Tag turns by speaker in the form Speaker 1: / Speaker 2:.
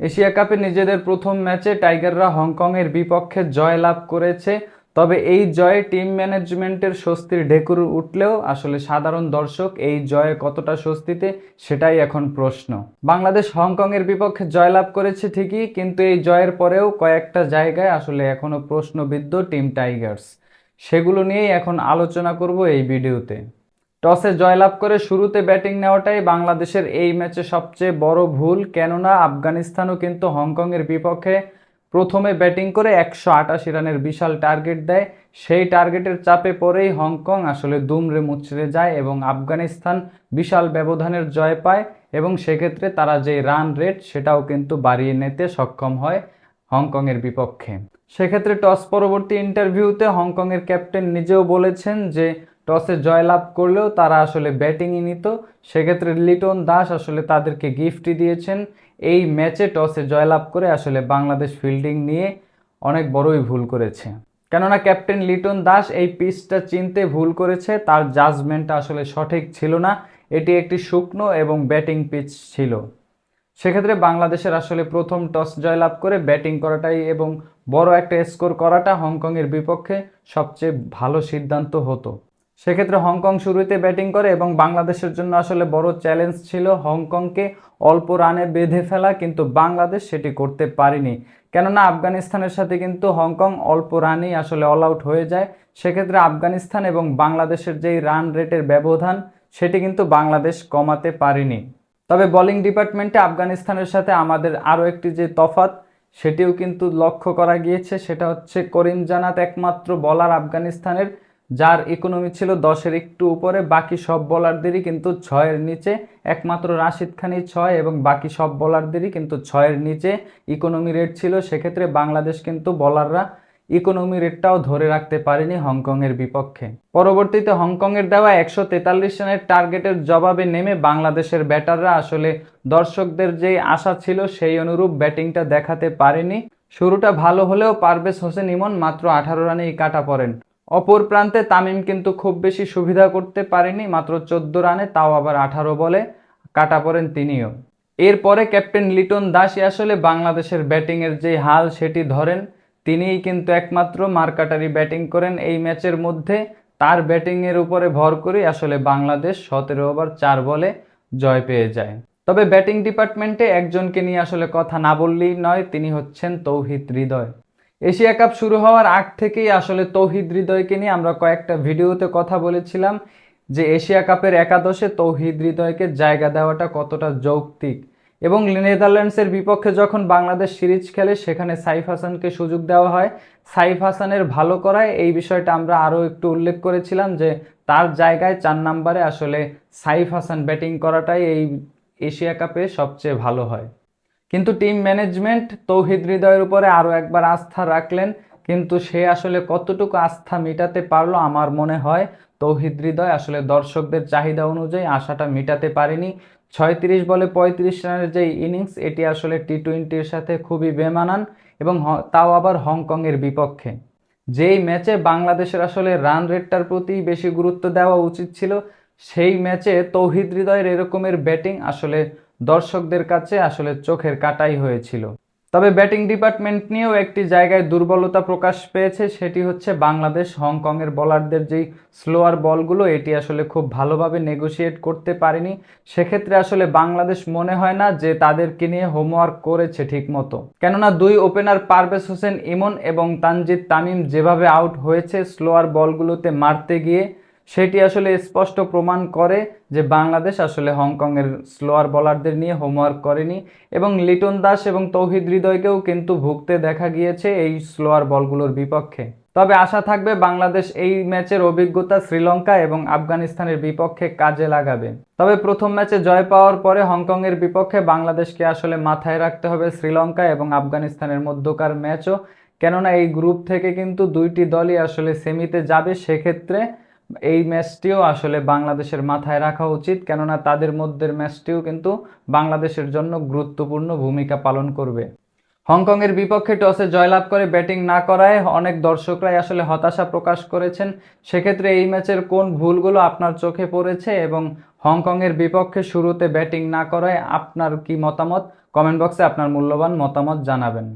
Speaker 1: Asia কাপে নিজেদের প্রথম ম্যাচে টাইগাররা হংকংয়ের বিপক্ষে জয় লাভ করেছে। তবে এই জয়ে টিম ম্যানেজমেন্টের স্বস্তির ঢেকুর উঠলেও আসলে সাধারণ দর্শক এই জয়ে কতটা স্বস্তিতে সেটাই এখন প্রশ্ন। বাংলাদেশ হংকংয়ের বিপক্ষে জয়লাভ করেছে ঠিকই, কিন্তু এই জয়ের পরেও কয়েকটা জায়গায় আসলে এখনও প্রশ্নবিদ্ধ টিম টাইগার্স। সেগুলো নিয়েই এখন আলোচনা করব এই ভিডিওতে। টসে জয়লাভ করে শুরুতে ব্যাটিং নেওয়াটাই বাংলাদেশের এই ম্যাচে সবচেয়ে বড় ভুল, কেননা আফগানিস্তানও কিন্তু হংকংয়ের বিপক্ষে প্রথমে ব্যাটিং করে একশো আটাশি রানের বিশাল টার্গেট দেয়। সেই টার্গেটের চাপে পড়েই হংকং আসলে দুমড়ে মুচড়ে যায় এবং আফগানিস্তান বিশাল ব্যবধানের জয় পায় এবং সেক্ষেত্রে তারা যে রান রেট সেটাও কিন্তু বাড়িয়ে নিতে সক্ষম হয় হংকংয়ের বিপক্ষে। সেক্ষেত্রে টস পরবর্তী ইন্টারভিউতে হংকংয়ের ক্যাপ্টেন নিজেও বলেছেন যে টসে জয়লাভ করলেও তারা আসলে ব্যাটিংই নিত। সেক্ষেত্রে লিটন দাস আসলে তাদেরকে গিফটই দিয়েছেন। এই ম্যাচে টসে জয়লাভ করে আসলে বাংলাদেশ ফিল্ডিং নিয়ে অনেক বড়ই ভুল করেছে। কেননা ক্যাপ্টেন লিটন দাস এই পিচটা চিনতে ভুল করেছে। তার জাজমেন্টটা আসলে সঠিক ছিল না। এটি একটি শুকনো এবং ব্যাটিং পিচ ছিল। সেক্ষেত্রে বাংলাদেশের আসলে প্রথম টস জয়লাভ করে ব্যাটিং করাটাই এবং বড় একটা স্কোর করাটা হংকংয়ের বিপক্ষে সবচেয়ে ভালো সিদ্ধান্ত হতো। সেক্ষেত্রে হংকং শুরুতে ব্যাটিং করে এবং বাংলাদেশের জন্য আসলে বড় চ্যালেঞ্জ ছিল হংকংকে অল্প রানে বেঁধে ফেলা, কিন্তু বাংলাদেশ সেটি করতে পারেনি। কেননা আফগানিস্তানের সাথে কিন্তু হংকং অল্প রানেই আসলে অল আউট হয়ে যায়। সেক্ষেত্রে আফগানিস্তান এবং বাংলাদেশের যেই রান রেটের ব্যবধান, সেটি কিন্তু বাংলাদেশ কমাতে পারেনি। তবে বোলিং ডিপার্টমেন্টে আফগানিস্তানের সাথে আমাদের আরও একটি যে তফাত সেটিও কিন্তু লক্ষ্য করা গিয়েছে। সেটা হচ্ছে করিম জানাত একমাত্র বলার আফগানিস্তানের। যার ইকোনমি ছিল দশের একটু উপরে, বাকি সব বলারদেরই কিন্তু ছয়ের নিচে। একমাত্র রাশিদ খানি ছয় এবং বাকি সব বলারদেরই কিন্তু ছয়ের নিচে ইকোনমি রেট ছিল। সেক্ষেত্রে বাংলাদেশ কিন্তু বলাররা ইকোনমি রেটটাও ধরে রাখতে পারেনি হংকংয়ের বিপক্ষে। পরবর্তীতে হংকংয়ের দেওয়া একশো তেতাল্লিশ রানের টার্গেটের জবাবে নেমে বাংলাদেশের ব্যাটাররা আসলে দর্শকদের যে আশা ছিল সেই অনুরূপ ব্যাটিংটা দেখাতে পারেনি। শুরুটা ভালো হলেও পারভেজ হোসেন ইমন মাত্র আঠারো রানেই কাটা পড়েন। অপর প্রান্তে তামিম কিন্তু খুব বেশি সুবিধা করতে পারেনি, মাত্র চোদ্দ রানে, তাও আবার আঠারো বলে কাটা পড়েন তিনিও। এরপরে ক্যাপ্টেন লিটন দাসই আসলে বাংলাদেশের ব্যাটিংয়ের যে হাল সেটি ধরেন। তিনিই কিন্তু একমাত্র মার্কাটারি ব্যাটিং করেন এই ম্যাচের মধ্যে। তার ব্যাটিংয়ের উপরে ভর করে আসলে বাংলাদেশ সতেরো ওভার চার বলে জয় পেয়ে যায়। তবে ব্যাটিং ডিপার্টমেন্টে একজনকে নিয়ে আসলে কথা না বললেই নয়, তিনি হচ্ছেন তৌহিদ হৃদয়। এশিয়া কাপ শুরু হওয়ার আগ থেকেই আসলে তৌহিদ হৃদয়কে নিয়ে আমরা কয়েকটা ভিডিওতে কথা বলেছিলাম যে এশিয়া কাপের একাদশে তৌহিদ হৃদয়কে জায়গা দেওয়াটা কতটা যৌক্তিক। এবং নেদারল্যান্ডসের বিপক্ষে যখন বাংলাদেশ সিরিজ খেলে, সেখানে সাইফ হাসানকে সুযোগ দেওয়া হয়। সাইফ হাসানের ভালো করায় এই বিষয়টা আমরা আরও একটু উল্লেখ করেছিলাম যে তার জায়গায় চার নাম্বারে আসলে সাইফ হাসান ব্যাটিং করাটাই এই এশিয়া কাপে সবচেয়ে ভালো হয়। কিন্তু টিম ম্যানেজমেন্ট তৌহিদ হৃদয়ের উপরে আরও একবার আস্থা রাখলেন, কিন্তু সে আসলে কতটুকু আস্থা মেটাতে পারল আমার মনে হয় তৌহিদ হৃদয় আসলে দর্শকদের চাহিদা অনুযায়ী আশাটা মেটাতে পারেনি। ছয়ত্রিশ বলে পঁয়ত্রিশ রানের যে ইনিংস এটি আসলে টি টোয়েন্টির সাথে খুবই বেমানান এবং তাও আবার হংকংয়ের বিপক্ষে। যেই ম্যাচে বাংলাদেশের আসলে রান রেটটার প্রতি বেশি গুরুত্ব দেওয়া উচিত ছিল, সেই ম্যাচে তৌহিদ হৃদয়ের এরকমের ব্যাটিং আসলে দর্শকদের কাছে আসলে চোখের কাটাই হয়েছিল। তবে ব্যাটিং ডিপার্টমেন্ট নিয়েও একটি জায়গায় দুর্বলতা প্রকাশ পেয়েছে, সেটি হচ্ছে বাংলাদেশ হংকংয়ের বলারদের যেই স্লোয়ার বলগুলো, এটি আসলে খুব ভালোভাবে নেগোশিয়েট করতে পারেনি। সেক্ষেত্রে আসলে বাংলাদেশ মনে হয় না যে তাদেরকে নিয়ে হোমওয়ার্ক করেছে ঠিকমতো। কেননা দুই ওপেনার পারভেজ হোসেন ইমন এবং তানজিদ তামিম যেভাবে আউট হয়েছে স্লোয়ার বলগুলোতে মারতে গিয়ে সেটি আসলে স্পষ্ট প্রমাণ করে যে বাংলাদেশ আসলে হংকংয়ের স্লোয়ার বলারদের নিয়ে হোমওয়ার্ক করেনি এবং লিটন দাস এবং তৌহিদ হৃদয়কেও কিন্তু ভুগতে দেখা গিয়েছে এই স্লোয়ার বলগুলোর বিপক্ষে। তবে আশা থাকবে বাংলাদেশ এই ম্যাচের অভিজ্ঞতা শ্রীলঙ্কা এবং আফগানিস্তানের বিপক্ষে কাজে লাগাবে। তবে প্রথম ম্যাচে জয় পাওয়ার পরে হংকংয়ের বিপক্ষে বাংলাদেশকে আসলে মাথায় রাখতে হবে শ্রীলঙ্কা এবং আফগানিস্তানের মধ্যকার ম্যাচও। কেননা এই গ্রুপ থেকে কিন্তু দুইটি দলই আসলে সেমিতে যাবে, সেক্ষেত্রে এই ম্যাচটিও আসলে বাংলাদেশের মাথায় রাখা উচিত, কেননা তাদের মধ্যের ম্যাচটিও কিন্তু বাংলাদেশের জন্য গুরুত্বপূর্ণ ভূমিকা পালন করবে। হংকংয়ের বিপক্ষে টসে জয়লাভ করে ব্যাটিং না করায় অনেক দর্শকরাই আসলে হতাশা প্রকাশ করেছেন। সেক্ষেত্রে এই ম্যাচের কোন ভুলগুলো আপনার চোখে পড়েছে এবং হংকংয়ের বিপক্ষে শুরুতে ব্যাটিং না করায় আপনার কি মতামত? কমেন্ট বক্সে আপনার মূল্যবান মতামত জানাবেন।